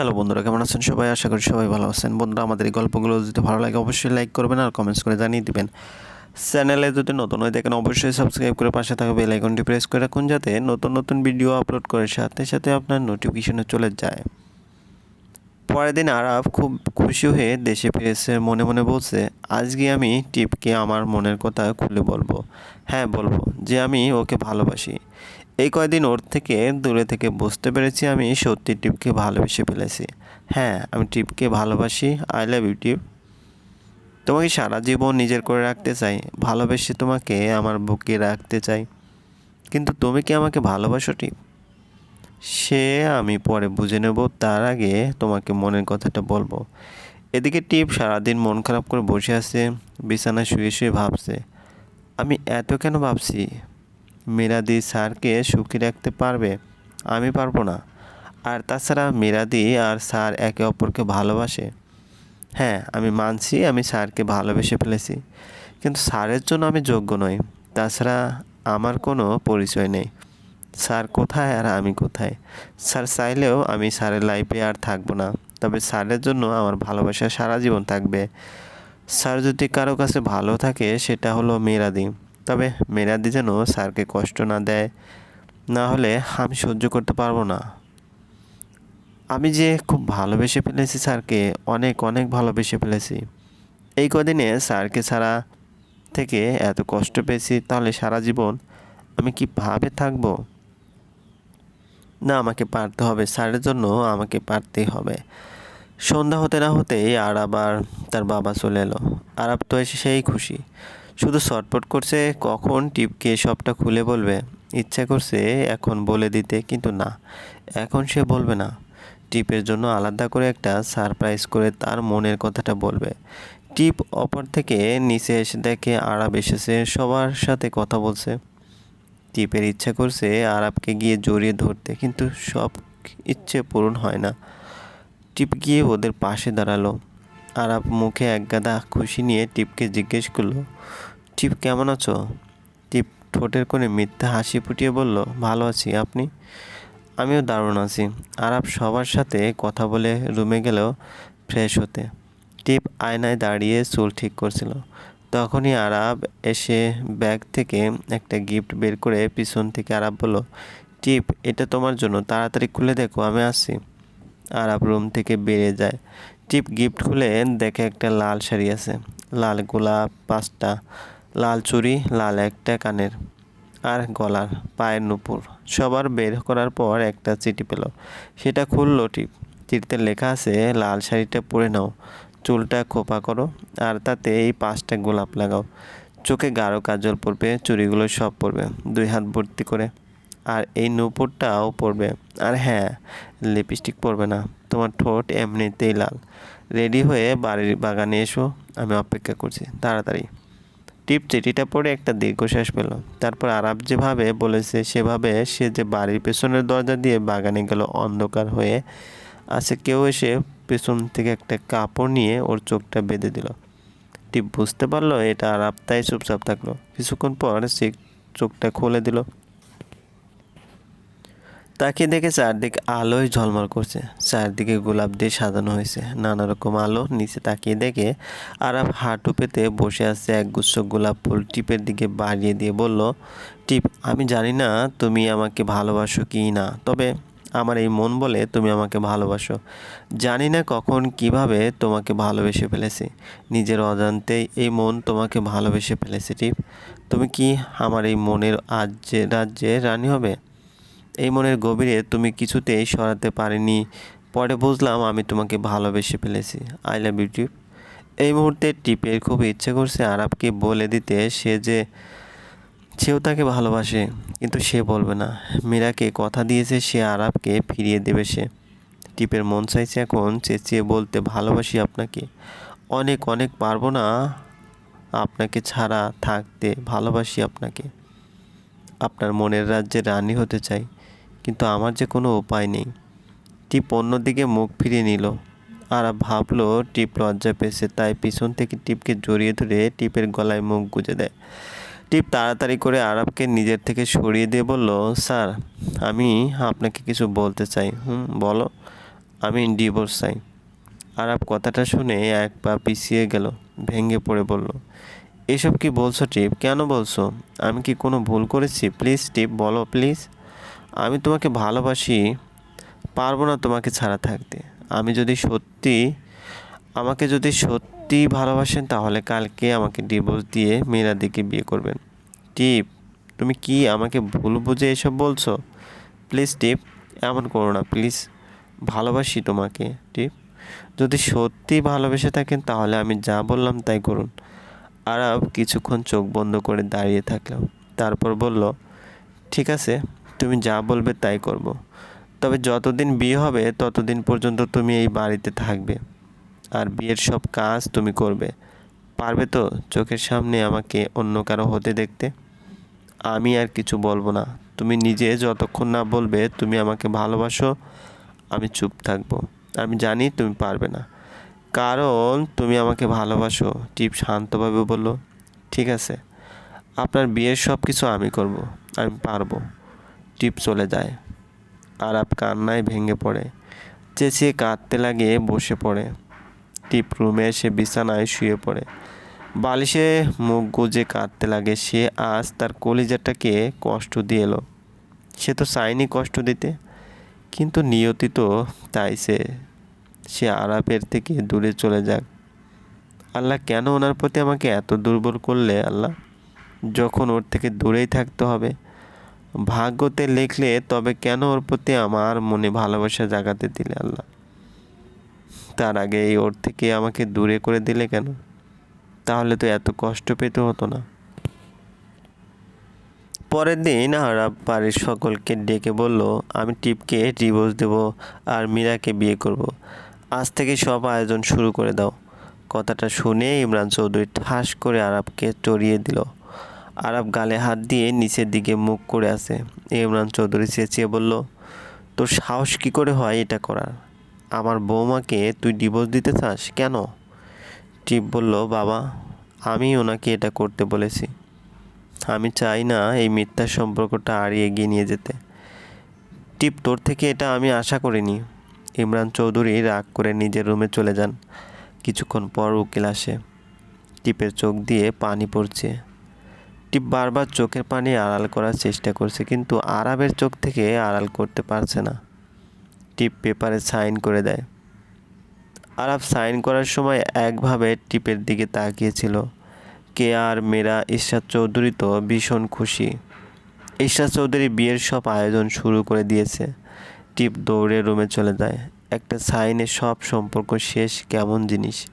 Hello বন্ধুরা, কেমন আছেন সবাই? আশা করি সবাই ভালো আছেন। বন্ধুরা, আমাদের এই গল্পগুলো যদি ভালো লাগে, অবশ্যই লাইক করবেন আর কমেন্টস করে জানিয়ে দিবেন। চ্যানেলে যদি নতুন হয়ে দেখেন অবশ্যই সাবস্ক্রাইব করে পাশে থাকা বেল আইকনটি প্রেস করে রাখুন, যাতে নতুন নতুন ভিডিও আপলোড করার সাথে সাথে আপনার নোটিফিকেশনে চলে যায়। পরের দিন আরাফ খুব খুশি হয়ে দেশে ফিরেছে, মনে মনে বলছে, আজকে আমি টিপকে আমার মনের কথা খুলে বলব। হ্যাঁ বলব যে আমি ওকে ভালোবাসি। এই কয়দিন ওর থেকে দূরে থেকে বুঝতে পেরেছি আমি সত্যি টিপকে ভালোবেসে ফেলেছি। হ্যাঁ আমি টিপকে ভালোবাসি। আই লাভ ইউ টিপ। তোমাকে সারা জীবন নিজের করে রাখতে চাই, ভালোবেসে তোমাকে আমার বুকে রাখতে চাই। কিন্তু তুমি কি আমাকে ভালোবাসো, টিপ? সে আমি পরে বুঝে নেব, তার আগে তোমাকে মনের কথাটা বলব। এদিকে টিপ সারাদিন মন খারাপ করে বসে আছে, বিছানায় শুয়ে শুয়ে ভাবছে, আমি এত কেন ভাবছি? মিরাদি স্যারকে সুখী রাখতে পারবে? আমি পারব না। আর তাছাড়া মিরাদি আর স্যার একে অপরকে ভালোবাসে। হ্যাঁ আমি মানছি, আমি স্যারকে ভালোবেসে ফেলেছি। কিন্তু স্যারের জন্য আমি যোগ্য নই। তাছাড়া আমার কোনো পরিচয় নেই। স্যার কোথায় আর আমি কোথায়? স্যার চাইলেও আমি স্যারের লাইফে আর থাকব না। তবে স্যারের জন্য আমার ভালোবাসা সারা জীবন থাকবে। স্যার যদি কারও কাছে ভালো থাকে, সেটা হলো মেয়েরাদি তবে মেয়েরাদি যেন স্যারকে কষ্ট না দেয়, না হলে আমি সহ্য করতে পারব না। আমি যে খুব ভালোবেসে ফেলেছি স্যারকে, অনেক অনেক ভালোবেসে ফেলেছি। এই কদিনে স্যারকে ছাড়া থেকে এত কষ্ট পেয়েছি, তাহলে সারা জীবন আমি কি ভাবে থাকব? না, আমাকে পারতে হবে। স্যারের জন্য আমাকে পারতেই হবে। সন্ধ্যা হতে না হতেই আর আবার তার বাবা চলে এলো। আরাব তো এসে সেই খুশি। শুধু ছটপট করছে, কখন টিপকে সবটা খুলে বলবে? ইচ্ছা করছে এখন বলে দিতে, কিন্তু না, এখন সে বলবে না। টিপের জন্য আলাদা করে একটা সারপ্রাইজ করে তার মনের কথাটা বলবে। টিপ অপর থেকে নিচে এসে দেখে আরাব এসেছে, সবার সাথে কথা বলছে। টিপের ইচ্ছা করছে আরাবকে গিয়ে জড়িয়ে ধরতে, কিন্তু সব ইচ্ছে পূরণ হয় না। টিপ গিয়ে ওদের পাশে দাঁড়াল। আরাব মুখে একগাদা খুশি নিয়ে টিপকে জিজ্ঞেস করল, টিপ, কেমন আছো? টিপ ঠোঁটের কোণে মিথ্যা হাসি ফুটিয়ে বলল, ভালো আছি, আপনি? আমিও দারুণ আছি। আরাব সবার সাথে কথা বলে রুমে গেলেও ফ্রেশ হতে। টিপ আয়নায় দাঁড়িয়ে চুল ঠিক করছিল। তখনই আরাব এসে ব্যাগ থেকে একটা গিফট বের করে পিছন থেকে আরাব বলল, টিপ, এটা তোমার জন্য, তাড়াতাড়ি খুলে দেখো, আমি আসছি। আরাব রুম থেকে বেরিয়ে যায়। টিপ গিফট খুলে দেখে একটা লাল শাড়ি আছে। লাল গোলাপ পাঁচটা, লাল চুড়ি, লাল একটা কানের আর গলার পায়ের নুপুর। সবার বের করার পর একটা চিঠি পেল। সেটা খুললো টিপ। চিঠিতে লেখা আছে, লাল শাড়িটা পরে নাও। চুলটা খোপা করো আর তাতে এই পাঁচটা গোলাপ লাগাও। চোখে গাঢ় কাজল পড়বে চুড়িগুলো সব পড়বে দুই হাত ভর্তি করে। আর এই নূপুরটাও পড়বে আর হ্যাঁ লিপস্টিক পরবে না। তোমার ঠোঁট এমনিতেই লাল। রেডি হয়ে বাড়ির বাগানে এসো, আমি অপেক্ষা করছি, তাড়াতাড়ি। টিপ চিঠিটা পড়ে একটা দীর্ঘশ্বাস পেল। তারপর আরাব যেভাবে বলেছে, সেভাবে সে যে বাড়ির পেছনের দরজা দিয়ে বাগানে গেল, অন্ধকার হয়ে আছে, কেউ এসে পেছন থেকে একটা কাপড় নিয়ে ওর চোখটা বেঁধে দিল। টিপ বুঝতে পারল, এটা আরাব তাই চুপচাপ থাকল। কিছুক্ষণ পর সে চোখটা খুলে দিল। তাকিয়ে দেখে চারদিকে আলোয় ঝলমল করছে। চারদিকে গোলাপ দিয়ে সাজানো হয়েছে। নানা রকম আলো নিচে তাকিয়ে দেখে আরাব হাঁটু পেতে বসে আছে। এক গুচ্ছ গোলাপ ফুল টিপের দিকে বাড়িয়ে দিয়ে বলল, টিপ, আমি জানি না তুমি আমাকে ভালোবাসো কি না, তবে আমার এই মন বলে তুমি আমাকে ভালোবাসো। জানি না কখন কীভাবে তোমাকে ভালোবেসে ফেলেছি। নিজের অজান্তেই এই মন তোমাকে ভালোবেসে ফেলেছে, টিপ। তুমি কি আমার এই মনের আজ্যে রাজ্যে রানী হবে? এই মনের গভীরে তুমি কিছুতেই সরাতে পারিনি। পরে বুঝলাম আমি তোমাকে ভালোবেসে ফেলেছি। আই লাভ ইউ টিপ এই মুহূর্তে টিপের খুব ইচ্ছে করছে আরবকে বলে দিতে, সে যে সেও তাকে ভালোবাসে, কিন্তু সে বলবে না। মীরাকে কথা দিয়েছে, সে আরবকে ফিরিয়ে দেবে সে। টিপের মন চাইছে এখন চেঁচিয়ে বলতে, ভালোবাসি আপনাকে। অনেক অনেক পারব না আপনাকে ছাড়া থাকতে। ভালোবাসি আপনাকে। আপনার মনের রাজ্যে রানী হতে চাই। কিন্তু আমার যে কোনো উপায় নেই। টিপ অন্যদিকে মুখ ফিরিয়ে নিল আর ভাবলো, টিপ লজ্জা পেয়েছে, তাই পিছন থেকে টিপকে জড়িয়ে ধরে টিপের গলায় মুখ গুঁজে দেয়। টিপ তাড়াতাড়ি করে আরবকে নিজের থেকে সরিয়ে দিয়ে বলল, স্যার, আমি আপনাকে কিছু বলতে চাই। হুম, বলো। আমি ডিভোর্স চাই। আরাব কথাটা শুনে এক পা পিছিয়ে গেল, ভেঙে পড়ে বলল, এসব কি বলছো টিপ? কেন বলছো? আমি কি কোনো ভুল করেছি? প্লিজ টিপ, বলো, প্লিজ। আমি তোমাকে ভালোবাসি, পারব না তোমাকে ছাড়া থাকতে। আমি যদি সত্যি, আমাকে যদি সত্যি ভালোবাসেন, তাহলে কালকে আমাকে ডিভোর্স দিয়ে মেয়েরা দিকে বিয়ে করবেন। টিপ, তুমি কি আমাকে ভুল বুঝে এসব বলছো? প্লিজ টিপ, এমন করো না, প্লিজ। ভালোবাসি তোমাকে, টিপ। যদি সত্যি ভালোবেসে থাকেন, তাহলে আমি যা বললাম তাই করুন। আরব কিছুক্ষণ চোখ বন্ধ করে দাঁড়িয়ে থাকলাম তারপর বলল, ঠিক আছে। তুমি যা বলবে তাই করব। তবে যতদিন বিয়ে হবে, ততদিন পর্যন্ত তুমি এই বাড়িতে থাকবে। আর বিয়ের সব কাজ তুমি করবে। পারবে তো চোখের সামনে আমাকে অন্য কারও হতে দেখতে? আমি আর কিছু বলব না। তুমি নিজে যতক্ষণ না বলবে, তুমি আমাকে ভালোবাসো, আমি চুপ থাকব। আমি জানি তুমি পারবে না। কারণ তুমি আমাকে ভালোবাসো টিপ শান্তভাবে বলল, ঠিক আছে। আপনার বিয়ের সব কিছু আমি করব, আমি পারব। টিপ চলে যায়। আরাপ কান্নায় ভেঙে পড়ে। চেঁচিয়ে কাঁদতে লাগে বসে পড়ে। টিপ রুমে এসে বিছানায় শুয়ে পড়ে। বালিশে মুখ গুজে কাঁদতে লাগে সে। আজ তার কলিজাটাকে কষ্ট দিয়ে এলো। সে তো চায়নি কষ্ট দিতে। কিন্তু নিয়তি তো চাইছে সে আরাপের থেকে দূরে চলে যাক। আল্লাহ কেন ওনার প্রতি আমাকে এত দুর্বল করলে আল্লাহ? যখন ওর থেকে দূরেই থাকতে হবে। ভাগ্যতে লিখলে তবে কেন ওর প্রতি আমার মনে ভালোবাসা জাগাতে দিলে আল্লাহ? তার আগে এই ওর থেকে আমাকে দূরে করে দিলে কেন? তাহলে তো এত কষ্ট পেতে হতো না। পরের দিন আরাব বাড়ির সকলকে ডেকে বলল, আমি টিপকে ডিভোর্স দেব আর মীরাকে বিয়ে করব। আজ থেকে সব আয়োজন শুরু করে দাও। কথাটা শুনে ইমরান চৌধুরী ঠাস করে আরবকে চড়িয়ে দিল। আরব গালে হাত দিয়ে নিচের দিকে মুখ করে আছে। ইমরান চৌধুরী চেঁচিয়ে বলল, তোর সাহস কী করে হয় এটা করার? আমার বৌমাকে তুই ডিভোর্স দিতে চাস কেন? টিপ বলল, বাবা, আমি ওনাকে এটা করতে বলেছি। আমি চাই না এই মিথ্যা সম্পর্কটা আর এগিয়ে নিয়ে যেতে। টিপ, তোর থেকে এটা আমি আশা করিনি। ইমরান চৌধুরী রাগ করে নিজের রুমে চলে যান। কিছুক্ষণ পর উকিল আসে। টিপের চোখ দিয়ে পানি পড়ছে। টিপ বারবার চোখের পানি আড়াল করার চেষ্টা করছে, কিন্তু আরাবের চোখ থেকে আড়াল করতে পারছে না। টিপ পেপারে সাইন করে দেয়। আরাব সাইন করার সময় একভাবে টিপের দিকে তাকিয়েছিল। কে আর মেয়েরা ঈশ্বর চৌধুরী তো ভীষণ খুশি। ঈশ্বর চৌধুরী বিয়ের সব আয়োজন শুরু করে দিয়েছে। টিপ দৌড়ে রুমে চলে যায়। একটা সাইনে সব সম্পর্ক শেষ কেমন জিনিস।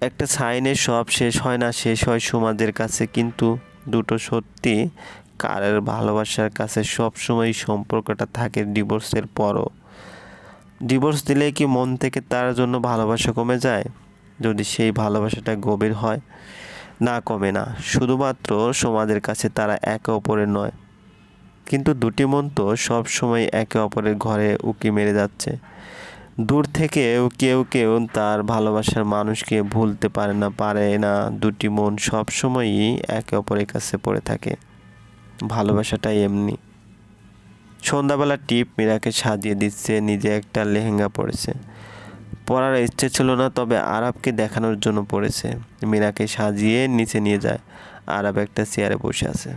একটা সাইনে সব শেষ হয় না, শেষ হয় সমাজের কাছে, কিন্তু দুটো সত্যি। কারের ভালোবাসার কাছে সবসময় সম্পর্কটা থাকে ডিভোর্সের পরও। ডিভোর্স দিলে কি মন থেকে তার জন্য ভালোবাসা কমে যায়? যদি সেই ভালোবাসাটা গভীর হয়, না কমে না। শুধুমাত্র সমাজের কাছে তারা একে অপরের নয়। কিন্তু দুটি মন তো সব সময় একে অপরের ঘরে উকি মেরে যাচ্ছে। দূর থেকেও কেউ কেউ তার ভালোবাসার মানুষকে ভুলতে পারে না পারে না। দুটি মন সব সময়ই একে অপরের কাছে পড়ে থাকে। ভালোবাসাটাই এমনি। সন্ধ্যাবেলা টিপ মীরাকে সাজিয়ে দিচ্ছে, নিজে একটা লেহেঙ্গা পরেছে। পরার ইচ্ছে ছিল না, তবে আরবকে দেখানোর জন্য পড়েছে মীরাকে সাজিয়ে নিচে নিয়ে যায়। আরব একটা চেয়ারে বসে আছে।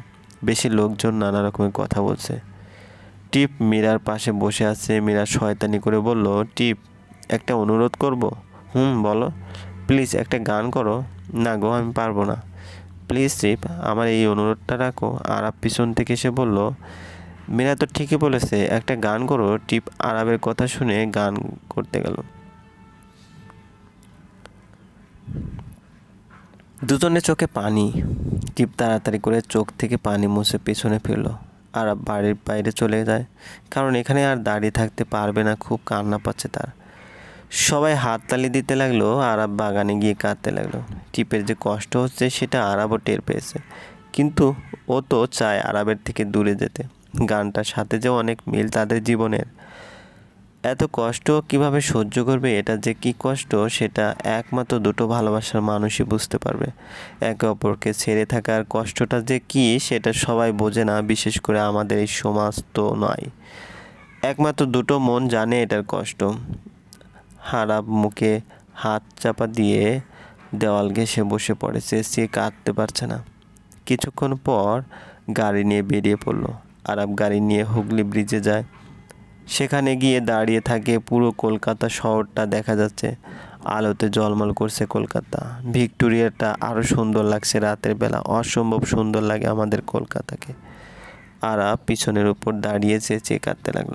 বেশি লোকজন নানা রকমের কথা বলছে। টিপ, মীরার পাশে বসে আছে মীরা শয়তানি করে বলল, টিপ, একটা অনুরোধ করব? হুম, বলো। প্লিজ, একটা গান করো। না গো, আমি পারব না। প্লিজ, টিপ, আমার এই অনুরোধটা রাখো। আরব পিছন থেকে এসে বলল, মীরা তো ঠিকই বলেছে, একটা গান করো। টিপ আরবের কথা শুনে গান করতে গেল। দুজনের চোখে পানি। টিপ তাড়াতাড়ি করে চোখ থেকে পানি মুছে পেছনে ফেলল। আর বাড়ির বাইরে চলে যায়। কারণ এখানে আর দাঁড়িয়ে থাকতে পারবে না, খুব কান্না পাচ্ছে তার। সবাই হাততালি দিতে লাগল, আরব বাগানে গিয়ে কাঁদতে লাগল। টিপের যে কষ্ট হচ্ছে, সেটা আরবও টের পেয়েছে। কিন্তু ও তো চায় আরবের থেকে দূরে যেতে। গানটার সাথে যে অনেক মিল তাদের জীবনের। এত কষ্ট কীভাবে সহ্য করবে? এটা যে কি কষ্ট, সেটা একমাত্র দুটো ভালোবাসার মানুষই বুঝতে পারবে। একে অপরকে ছেড়ে থাকার কষ্টটা যে কি, সেটা সবাই বোঝে না, বিশেষ করে আমাদের এই সমাজ তো নয়। একমাত্র দুটো মন জানে এটার কষ্ট। হারাব মুখে হাত চাপা দিয়ে দেওয়াল ঘেঁষে বসে পড়ে চেঁচিয়ে কাঁদতে পারছে না। কিছুক্ষণ পর গাড়ি নিয়ে বেরিয়ে পড়ল। আরব গাড়ি নিয়ে হুগলি ব্রিজে যায়। সেখানে গিয়ে দাঁড়িয়ে থাকে পুরো কলকাতা শহরটা দেখা যাচ্ছে। আলোতে জলমল করছে কলকাতা। ভিক্টোরিয়াটা আরও সুন্দর লাগছে রাতের বেলা। অসম্ভব সুন্দর লাগে আমাদের কলকাতাকে। আরব পিছনের উপর দাঁড়িয়ে চেঁচিয়ে কাঁদতে লাগল।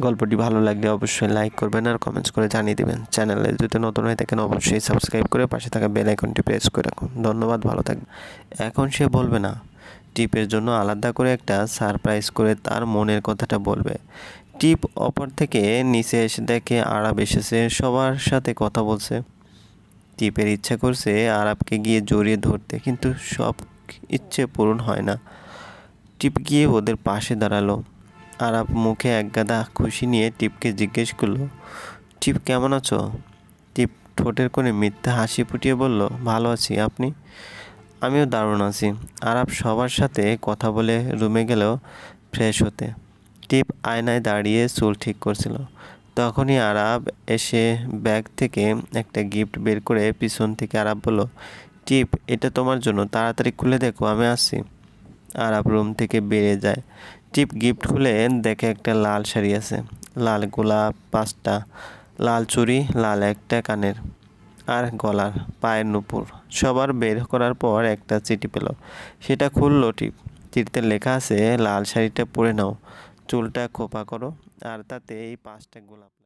গল্পটি ভালো লাগলে অবশ্যই লাইক করবেন আর কমেন্টস করে জানিয়ে দেবেন। চ্যানেলে যদি নতুন হয়ে থাকেন, অবশ্যই সাবস্ক্রাইব করে পাশে থাকা বেল আইকনটি প্রেস করে রাখুন। ধন্যবাদ, ভালো থাকবেন। এখন সে বলবে না টিপের জন্য আলাদা করে একটা সারপ্রাইজ করে তার মনের কথাটা বলবে। টিপ অপর থেকে নিচে এসে দেখে আরব এসেছে, সবার সাথে কথা বলছে। টিপের ইচ্ছা করছে আরবকে গিয়ে জড়িয়ে ধরতে, কিন্তু সব ইচ্ছে পূরণ হয় না। টিপ গিয়ে ওদের পাশে দাঁড়াল। আরব মুখে এক গাদা খুশি নিয়ে টিপকে জিজ্ঞেস করল, টিপ, কেমন আছো? টিপ ঠোঁটের কোণে মিথ্যা হাসি ফুটিয়ে বলল, ভালো আছি, আপনি? আমিও দারুণ আছি। আরব সবার সাথে কথা বলে রুমে গেলেও ফ্রেশ হতে। টিপ আয়নায় দাঁড়িয়ে চুল ঠিক করছিল। তখনই আরব এসে ব্যাগ থেকে একটা গিফট বের করে পিছন থেকে আরব বলল, টিপ, এটা তোমার জন্য, তাড়াতাড়ি খুলে দেখো, আমি আসছি। আরব রুম থেকে বেরিয়ে যায়। টিপ গিফট খুলে দেখে একটা লাল শাড়ি আছে। লাল গোলাপ, পাঁচটা। লাল চুড়ি, লাল একটা কানের। আর গলার পায়ের নুপুর। সবার বের করার পর একটা চিঠি পেল। সেটা খুলল টিপ। চিঠিতে লেখা আছে, লাল শাড়িটা পরে নাও। চুলটা খোপা করো। আর তাতে এই পাঁচটা গোলাপ।